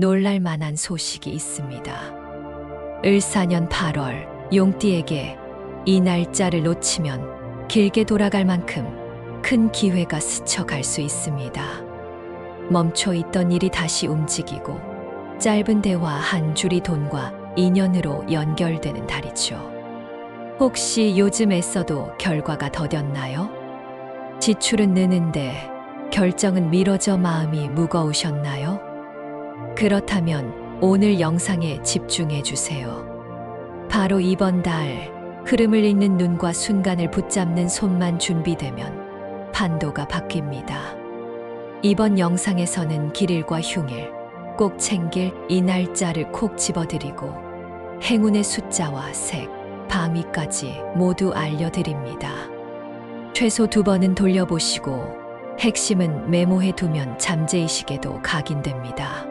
놀랄 만한 소식이 있습니다. 을사년 8월 용띠에게 이 날짜를 놓치면 길게 돌아갈 만큼 큰 기회가 스쳐갈 수 있습니다. 멈춰 있던 일이 다시 움직이고 짧은 대화 한 줄이 돈과 인연으로 연결되는 달이죠. 혹시 요즘 애써도 결과가 더뎠나요? 지출은 느는데 결정은 미뤄져 마음이 무거우셨나요? 그렇다면 오늘 영상에 집중해 주세요. 바로 이번 달 흐름을 읽는 눈과 순간을 붙잡는 손만 준비되면 판도가 바뀝니다. 이번 영상에서는 길일과 흉일, 꼭 챙길 이 날짜를 콕 집어드리고 행운의 숫자와 색, 방위까지 모두 알려드립니다. 최소 두 번은 돌려보시고 핵심은 메모해 두면 잠재의식에도 각인됩니다.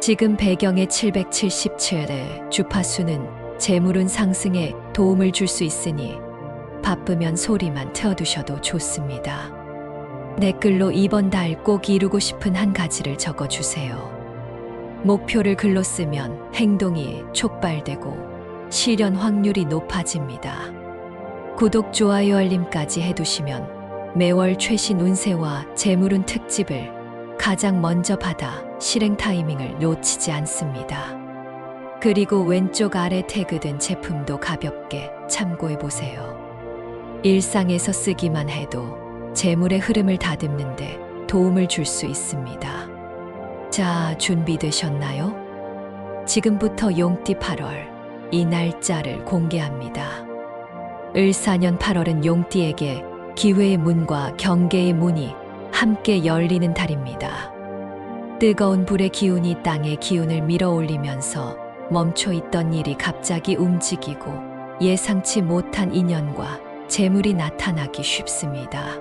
지금 배경의 777의 주파수는 재물운 상승에 도움을 줄 수 있으니 바쁘면 소리만 틀어두셔도 좋습니다. 댓글로 이번 달 꼭 이루고 싶은 한 가지를 적어주세요. 목표를 글로 쓰면 행동이 촉발되고 실현 확률이 높아집니다. 구독, 좋아요, 알림까지 해두시면 매월 최신 운세와 재물운 특집을 가장 먼저 받아 실행 타이밍을 놓치지 않습니다. 그리고 왼쪽 아래 태그된 제품도 가볍게 참고해 보세요. 일상에서 쓰기만 해도 재물의 흐름을 다듬는데 도움을 줄 수 있습니다. 자, 준비되셨나요? 지금부터 용띠 8월 이 날짜를 공개합니다. 을사년 8월은 용띠에게 기회의 문과 경계의 문이 함께 열리는 달입니다. 뜨거운 불의 기운이 땅의 기운을 밀어 올리면서 멈춰 있던 일이 갑자기 움직이고 예상치 못한 인연과 재물이 나타나기 쉽습니다.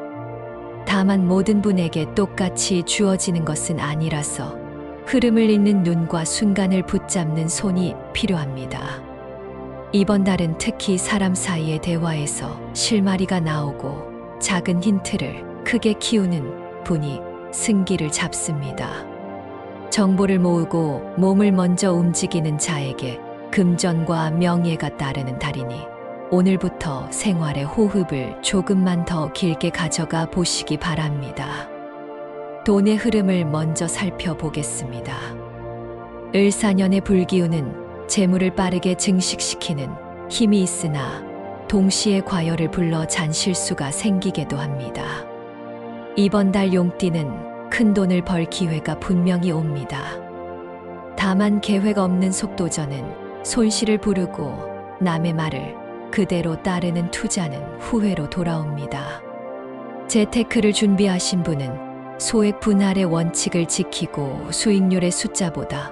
다만 모든 분에게 똑같이 주어지는 것은 아니라서 흐름을 잇는 눈과 순간을 붙잡는 손이 필요합니다. 이번 달은 특히 사람 사이의 대화에서 실마리가 나오고 작은 힌트를 크게 키우는 분이 승기를 잡습니다. 정보를 모으고 몸을 먼저 움직이는 자에게 금전과 명예가 따르는 달이니 오늘부터 생활의 호흡을 조금만 더 길게 가져가 보시기 바랍니다. 돈의 흐름을 먼저 살펴보겠습니다. 을사년의 불기운은 재물을 빠르게 증식시키는 힘이 있으나 동시에 과열을 불러 잔 실수가 생기게도 합니다. 이번 달 용띠는 큰 돈을 벌 기회가 분명히 옵니다. 다만 계획 없는 속도전은 손실을 부르고 남의 말을 그대로 따르는 투자는 후회로 돌아옵니다. 재테크를 준비하신 분은 소액 분할의 원칙을 지키고 수익률의 숫자보다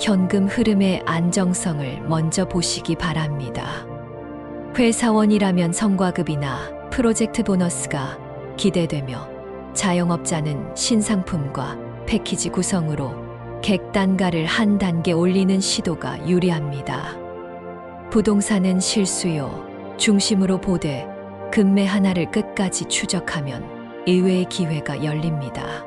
현금 흐름의 안정성을 먼저 보시기 바랍니다. 회사원이라면 성과급이나 프로젝트 보너스가 기대되며 자영업자는 신상품과 패키지 구성으로 객단가를 한 단계 올리는 시도가 유리합니다. 부동산은 실수요 중심으로 보되 금매 하나를 끝까지 추적하면 의외의 기회가 열립니다.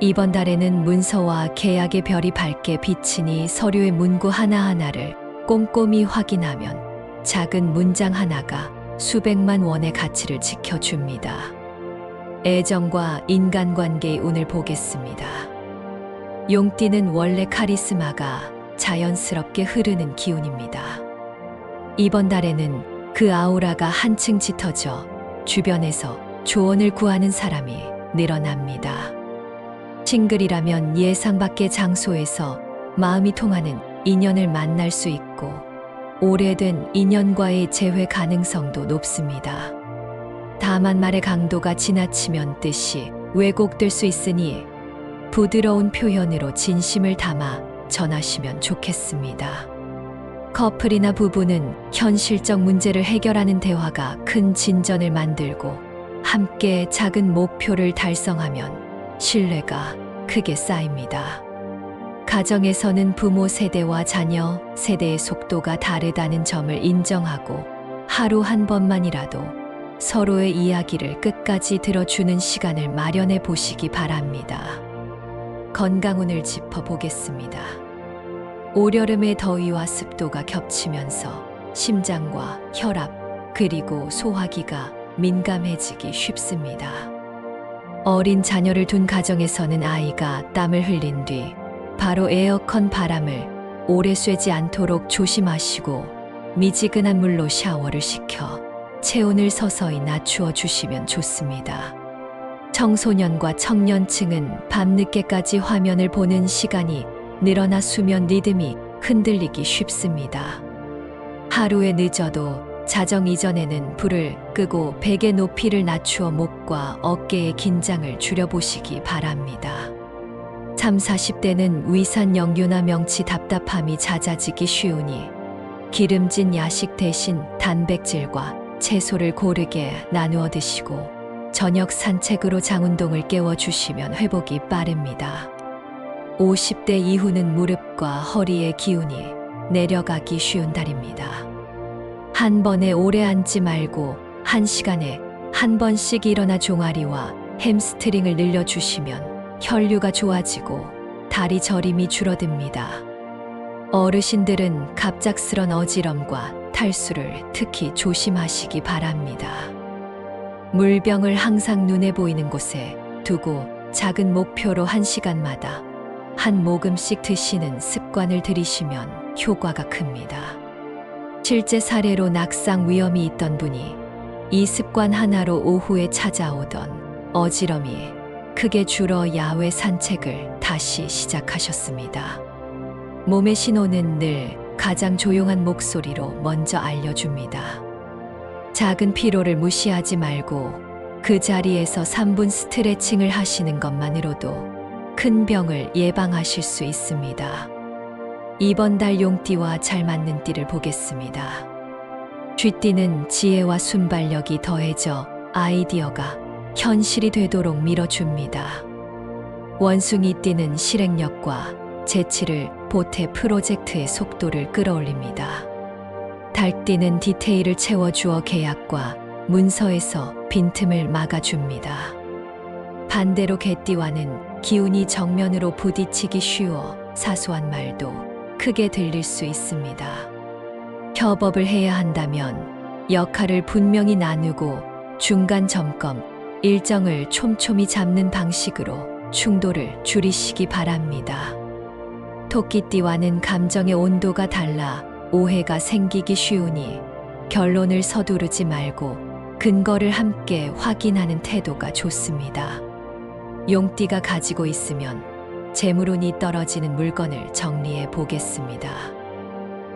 이번 달에는 문서와 계약의 별이 밝게 비치니 서류의 문구 하나하나를 꼼꼼히 확인하면 작은 문장 하나가 수백만 원의 가치를 지켜줍니다. 애정과 인간관계의 운을 보겠습니다. 용띠는 원래 카리스마가 자연스럽게 흐르는 기운입니다. 이번 달에는 그 아우라가 한층 짙어져 주변에서 조언을 구하는 사람이 늘어납니다. 싱글이라면 예상 밖의 장소에서 마음이 통하는 인연을 만날 수 있고 오래된 인연과의 재회 가능성도 높습니다. 다만 말의 강도가 지나치면 뜻이 왜곡될 수 있으니 부드러운 표현으로 진심을 담아 전하시면 좋겠습니다. 커플이나 부부는 현실적 문제를 해결하는 대화가 큰 진전을 만들고 함께 작은 목표를 달성하면 신뢰가 크게 쌓입니다. 가정에서는 부모 세대와 자녀 세대의 속도가 다르다는 점을 인정하고 하루 한 번만이라도 서로의 이야기를 끝까지 들어주는 시간을 마련해 보시기 바랍니다. 건강운을 짚어보겠습니다. 올여름의 더위와 습도가 겹치면서 심장과 혈압 그리고 소화기가 민감해지기 쉽습니다. 어린 자녀를 둔 가정에서는 아이가 땀을 흘린 뒤 바로 에어컨 바람을 오래 쐬지 않도록 조심하시고 미지근한 물로 샤워를 시켜 체온을 서서히 낮추어 주시면 좋습니다. 청소년과 청년층은 밤늦게까지 화면을 보는 시간이 늘어나 수면 리듬이 흔들리기 쉽습니다. 하루에 늦어도 자정 이전에는 불을 끄고 베개 높이를 낮추어 목과 어깨의 긴장을 줄여보시기 바랍니다. 3, 40대는 위산 역류나 명치 답답함이 잦아지기 쉬우니 기름진 야식 대신 단백질과 채소를 고르게 나누어 드시고 저녁 산책으로 장운동을 깨워 주시면 회복이 빠릅니다. 50대 이후는 무릎과 허리의 기운이 내려가기 쉬운 달입니다. 한 번에 오래 앉지 말고 한 시간에 한 번씩 일어나 종아리와 햄스트링을 늘려주시면 혈류가 좋아지고 다리 저림이 줄어듭니다. 어르신들은 갑작스런 어지럼과 탈수를 특히 조심하시기 바랍니다. 물병을 항상 눈에 보이는 곳에 두고 작은 목표로 한 시간마다 한 모금씩 드시는 습관을 들이시면 효과가 큽니다. 실제 사례로 낙상 위험이 있던 분이 이 습관 하나로 오후에 찾아오던 어지럼이 크게 줄어 야외 산책을 다시 시작하셨습니다. 몸의 신호는 늘 가장 조용한 목소리로 먼저 알려줍니다. 작은 피로를 무시하지 말고 그 자리에서 3분 스트레칭을 하시는 것만으로도 큰 병을 예방하실 수 있습니다. 이번 달 용띠와 잘 맞는 띠를 보겠습니다. 쥐띠는 지혜와 순발력이 더해져 아이디어가 현실이 되도록 밀어줍니다. 원숭이 띠는 실행력과 재치를 보태 프로젝트의 속도를 끌어올립니다. 달띠는 디테일을 채워주어 계약과 문서에서 빈틈을 막아줍니다. 반대로 개띠와는 기운이 정면으로 부딪히기 쉬워 사소한 말도 크게 들릴 수 있습니다. 협업을 해야 한다면 역할을 분명히 나누고 중간 점검, 일정을 촘촘히 잡는 방식으로 충돌을 줄이시기 바랍니다. 토끼띠와는 감정의 온도가 달라 오해가 생기기 쉬우니 결론을 서두르지 말고 근거를 함께 확인하는 태도가 좋습니다. 용띠가 가지고 있으면 재물운이 떨어지는 물건을 정리해 보겠습니다.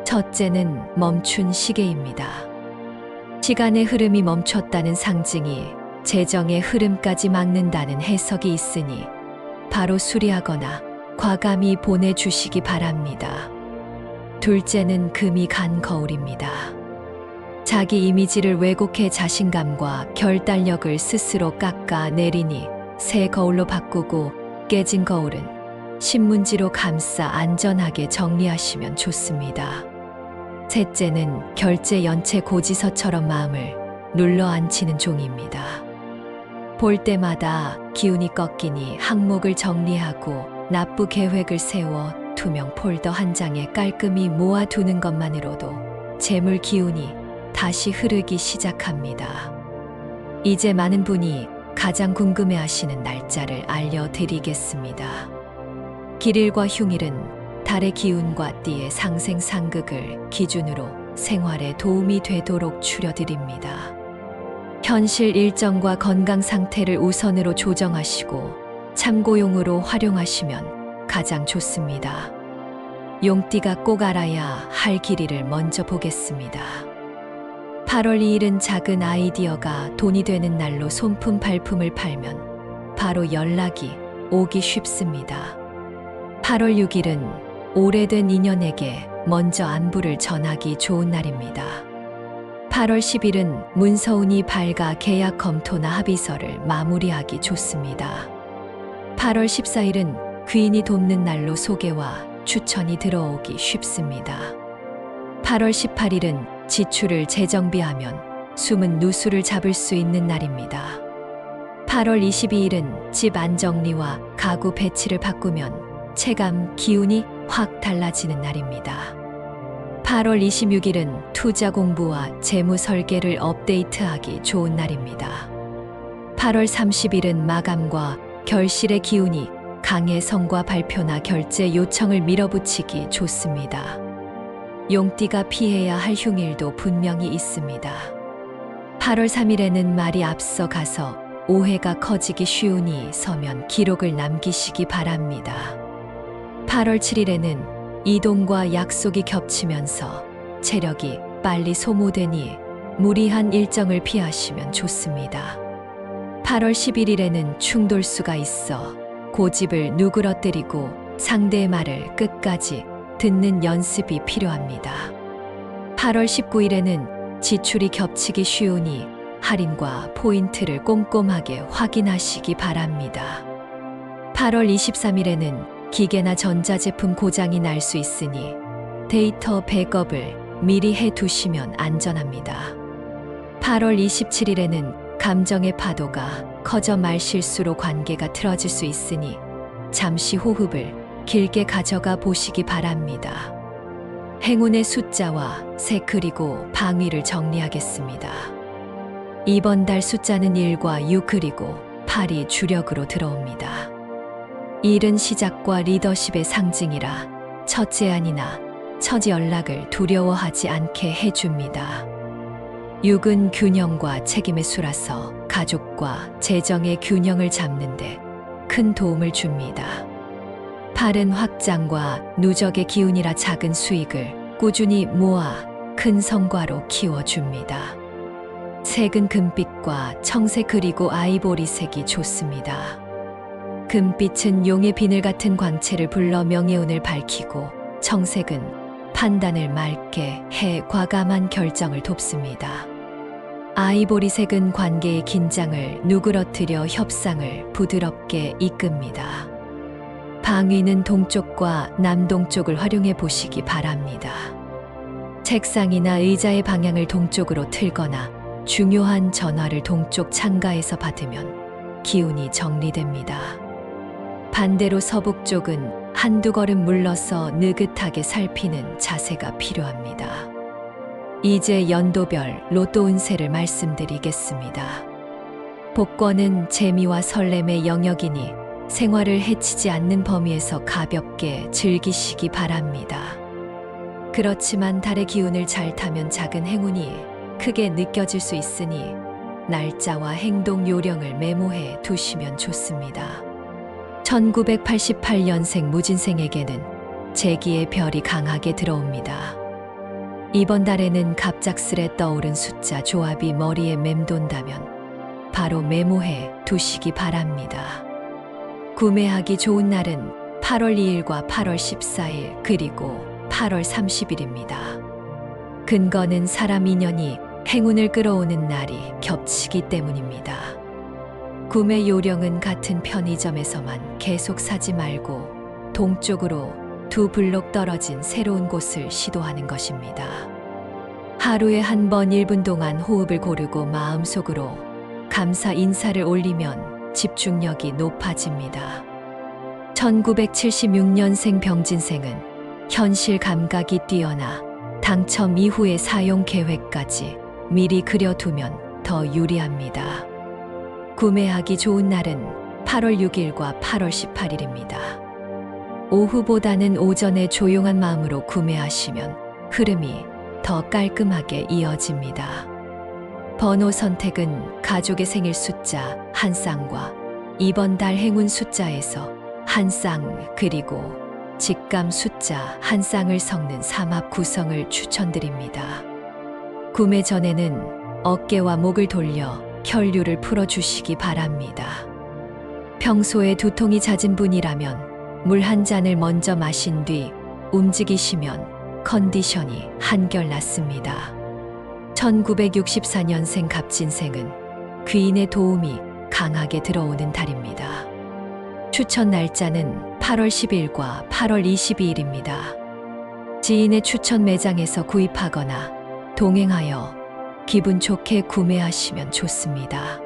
첫째는 멈춘 시계입니다. 시간의 흐름이 멈췄다는 상징이 재정의 흐름까지 막는다는 해석이 있으니 바로 수리하거나 과감히 보내주시기 바랍니다. 둘째는 금이 간 거울입니다. 자기 이미지를 왜곡해 자신감과 결단력을 스스로 깎아 내리니 새 거울로 바꾸고 깨진 거울은 신문지로 감싸 안전하게 정리하시면 좋습니다. 셋째는 결제 연체 고지서처럼 마음을 눌러 앉히는 종입니다. 볼 때마다 기운이 꺾이니 항목을 정리하고 납부 계획을 세워 투명 폴더 한 장에 깔끔히 모아두는 것만으로도 재물 기운이 다시 흐르기 시작합니다. 이제 많은 분이 가장 궁금해 하시는 날짜를 알려드리겠습니다. 길일과 흉일은 달의 기운과 띠의 상생 상극을 기준으로 생활에 도움이 되도록 추려드립니다. 현실 일정과 건강 상태를 우선으로 조정하시고 참고용으로 활용하시면 가장 좋습니다. 용띠가 꼭 알아야 할 길이를 먼저 보겠습니다. 8월 2일은 작은 아이디어가 돈이 되는 날로 손품 발품을 팔면 바로 연락이 오기 쉽습니다. 8월 6일은 오래된 인연에게 먼저 안부를 전하기 좋은 날입니다. 8월 10일은 문서운이 밝아 계약 검토나 합의서를 마무리하기 좋습니다. 8월 14일은 귀인이 돕는 날로 소개와 추천이 들어오기 쉽습니다. 8월 18일은 지출을 재정비하면 숨은 누수를 잡을 수 있는 날입니다. 8월 22일은 집 안정리와 가구 배치를 바꾸면 체감 기운이 확 달라지는 날입니다. 8월 26일은 투자 공부와 재무 설계를 업데이트하기 좋은 날입니다. 8월 30일은 마감과 결실의 기운이 강의 성과 발표나 결제 요청을 밀어붙이기 좋습니다. 용띠가 피해야 할 흉일도 분명히 있습니다. 8월 3일에는 말이 앞서 가서 오해가 커지기 쉬우니 서면 기록을 남기시기 바랍니다. 8월 7일에는 이동과 약속이 겹치면서 체력이 빨리 소모되니 무리한 일정을 피하시면 좋습니다. 8월 11일에는 충돌수가 있어 고집을 누그러뜨리고 상대의 말을 끝까지 듣는 연습이 필요합니다. 8월 19일에는 지출이 겹치기 쉬우니 할인과 포인트를 꼼꼼하게 확인하시기 바랍니다. 8월 23일에는 기계나 전자제품 고장이 날 수 있으니 데이터 백업을 미리 해 두시면 안전합니다. 8월 27일에는 감정의 파도가 커져 말 실수로 관계가 틀어질 수 있으니 잠시 호흡을 길게 가져가 보시기 바랍니다. 행운의 숫자와 새 그리고 방위를 정리하겠습니다. 이번 달 숫자는 1과 6 그리고 8이 주력으로 들어옵니다. 일은 시작과 리더십의 상징이라 첫 제안이나 첫 연락을 두려워하지 않게 해줍니다. 6은 균형과 책임의 수라서 가족과 재정의 균형을 잡는데 큰 도움을 줍니다. 8은 확장과 누적의 기운이라 작은 수익을 꾸준히 모아 큰 성과로 키워줍니다. 색은 금빛과 청색 그리고 아이보리색이 좋습니다. 금빛은 용의 비늘 같은 광채를 불러 명예운을 밝히고 청색은 판단을 맑게 해 과감한 결정을 돕습니다. 아이보리색은 관계의 긴장을 누그러뜨려 협상을 부드럽게 이끕니다. 방위는 동쪽과 남동쪽을 활용해 보시기 바랍니다. 책상이나 의자의 방향을 동쪽으로 틀거나 중요한 전화를 동쪽 창가에서 받으면 기운이 정리됩니다. 반대로 서북 쪽은 한두 걸음 물러서 느긋하게 살피는 자세가 필요합니다. 이제 연도별 로또 운세를 말씀드리겠습니다. 복권은 재미와 설렘의 영역이니 생활을 해치지 않는 범위에서 가볍게 즐기시기 바랍니다. 그렇지만 달의 기운을 잘 타면 작은 행운이 크게 느껴질 수 있으니 날짜와 행동 요령을 메모해 두시면 좋습니다. 1988년생 무진생에게는 제기의 별이 강하게 들어옵니다. 이번 달에는 갑작스레 떠오른 숫자 조합이 머리에 맴돈다면 바로 메모해 두시기 바랍니다. 구매하기 좋은 날은 8월 2일과 8월 14일 그리고 8월 30일입니다. 근거는 사람 인연이 행운을 끌어오는 날이 겹치기 때문입니다. 구매 요령은 같은 편의점에서만 계속 사지 말고 동쪽으로 두 블록 떨어진 새로운 곳을 시도하는 것입니다. 하루에 한 번 1분 동안 호흡을 고르고 마음속으로 감사 인사를 올리면 집중력이 높아집니다. 1976년생 병진생은 현실 감각이 뛰어나 당첨 이후의 사용 계획까지 미리 그려두면 더 유리합니다. 구매하기 좋은 날은 8월 6일과 8월 18일입니다. 오후보다는 오전에 조용한 마음으로 구매하시면 흐름이 더 깔끔하게 이어집니다. 번호 선택은 가족의 생일 숫자 한 쌍과 이번 달 행운 숫자에서 한 쌍 그리고 직감 숫자 한 쌍을 섞는 삼합 구성을 추천드립니다. 구매 전에는 어깨와 목을 돌려 혈류를 풀어주시기 바랍니다. 평소에 두통이 잦은 분이라면 물 한 잔을 먼저 마신 뒤 움직이시면 컨디션이 한결 낫습니다. 1964년생 갑진생은 귀인의 도움이 강하게 들어오는 달입니다. 추천 날짜는 8월 10일과 8월 22일입니다. 지인의 추천 매장에서 구입하거나 동행하여 기분 좋게 구매하시면 좋습니다.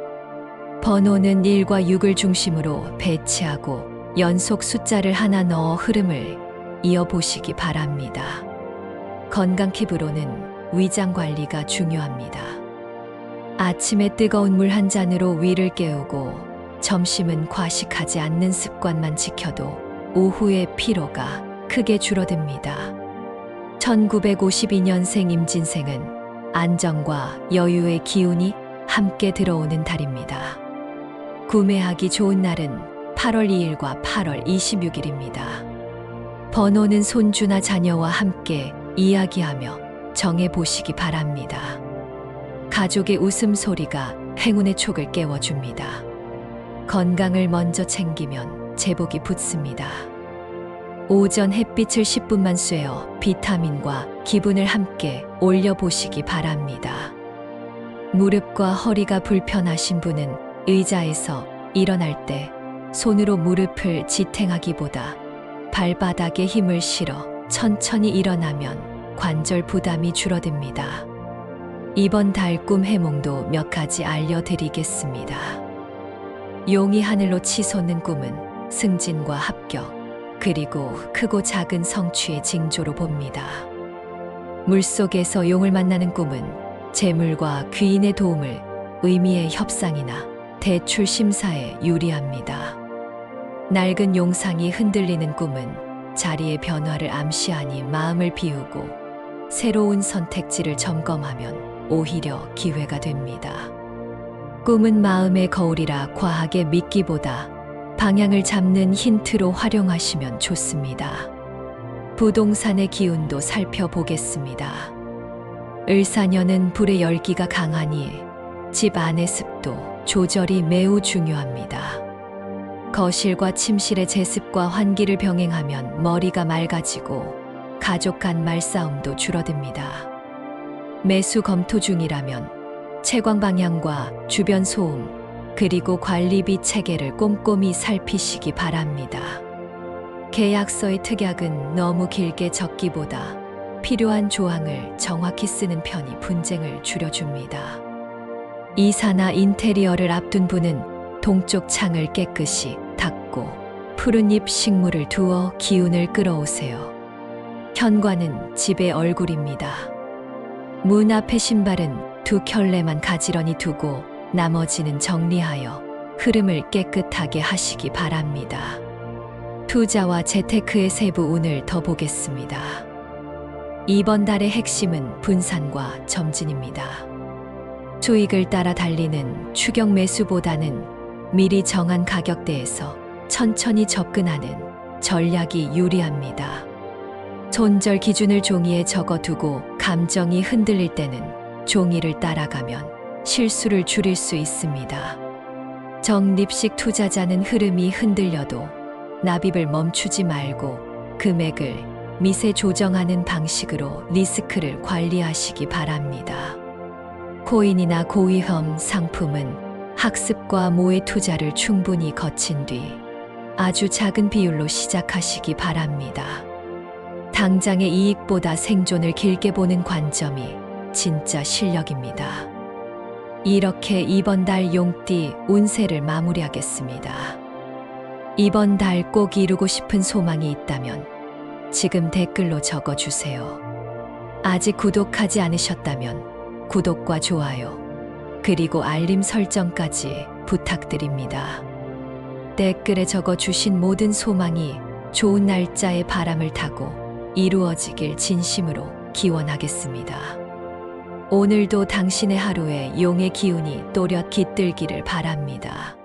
번호는 1과 6을 중심으로 배치하고 연속 숫자를 하나 넣어 흐름을 이어보시기 바랍니다. 건강 팁으로는 위장 관리가 중요합니다. 아침에 뜨거운 물 한 잔으로 위를 깨우고 점심은 과식하지 않는 습관만 지켜도 오후의 피로가 크게 줄어듭니다. 1952년생 임진생은 안정과 여유의 기운이 함께 들어오는 달입니다. 구매하기 좋은 날은 8월 2일과 8월 26일입니다. 번호는 손주나 자녀와 함께 이야기하며 정해 보시기 바랍니다. 가족의 웃음소리가 행운의 촉을 깨워줍니다. 건강을 먼저 챙기면 제복이 붙습니다. 오전 햇빛을 10분만 쐬어 비타민과 기분을 함께 올려보시기 바랍니다. 무릎과 허리가 불편하신 분은 의자에서 일어날 때 손으로 무릎을 지탱하기보다 발바닥에 힘을 실어 천천히 일어나면 관절 부담이 줄어듭니다. 이번 달꿈 해몽도 몇 가지 알려드리겠습니다. 용이 하늘로 치솟는 꿈은 승진과 합격, 그리고 크고 작은 성취의 징조로 봅니다. 물속에서 용을 만나는 꿈은 재물과 귀인의 도움을 의미의 협상이나 대출 심사에 유리합니다. 낡은 용상이 흔들리는 꿈은 자리의 변화를 암시하니 마음을 비우고 새로운 선택지를 점검하면 오히려 기회가 됩니다. 꿈은 마음의 거울이라 과하게 믿기보다 방향을 잡는 힌트로 활용하시면 좋습니다. 부동산의 기운도 살펴보겠습니다. 을사년은 불의 열기가 강하니 집 안의 습도 조절이 매우 중요합니다. 거실과 침실의 제습과 환기를 병행하면 머리가 맑아지고 가족 간 말싸움도 줄어듭니다. 매수 검토 중이라면 채광 방향과 주변 소음, 그리고 관리비 체계를 꼼꼼히 살피시기 바랍니다. 계약서의 특약은 너무 길게 적기보다 필요한 조항을 정확히 쓰는 편이 분쟁을 줄여줍니다. 이사나 인테리어를 앞둔 분은 동쪽 창을 깨끗이 닦고 푸른잎 식물을 두어 기운을 끌어오세요. 현관은 집의 얼굴입니다. 문 앞의 신발은 두 켤레만 가지런히 두고 나머지는 정리하여 흐름을 깨끗하게 하시기 바랍니다. 투자와 재테크의 세부 운을 더 보겠습니다. 이번 달의 핵심은 분산과 점진입니다. 수익을 따라 달리는 추격 매수보다는 미리 정한 가격대에서 천천히 접근하는 전략이 유리합니다. 손절 기준을 종이에 적어두고 감정이 흔들릴 때는 종이를 따라가면 실수를 줄일 수 있습니다. 적립식 투자자는 흐름이 흔들려도 납입을 멈추지 말고 금액을 미세 조정하는 방식으로 리스크를 관리하시기 바랍니다. 코인이나 고위험 상품은 학습과 모의 투자를 충분히 거친 뒤 아주 작은 비율로 시작하시기 바랍니다. 당장의 이익보다 생존을 길게 보는 관점이 진짜 실력입니다. 이렇게 이번 달 용띠 운세를 마무리하겠습니다. 이번 달 꼭 이루고 싶은 소망이 있다면 지금 댓글로 적어 주세요. 아직 구독하지 않으셨다면 구독과 좋아요, 그리고 알림 설정까지 부탁드립니다. 댓글에 적어 주신 모든 소망이 좋은 날짜의 바람을 타고 이루어지길 진심으로 기원하겠습니다. 오늘도 당신의 하루에 용의 기운이 또렷 깃들기를 바랍니다.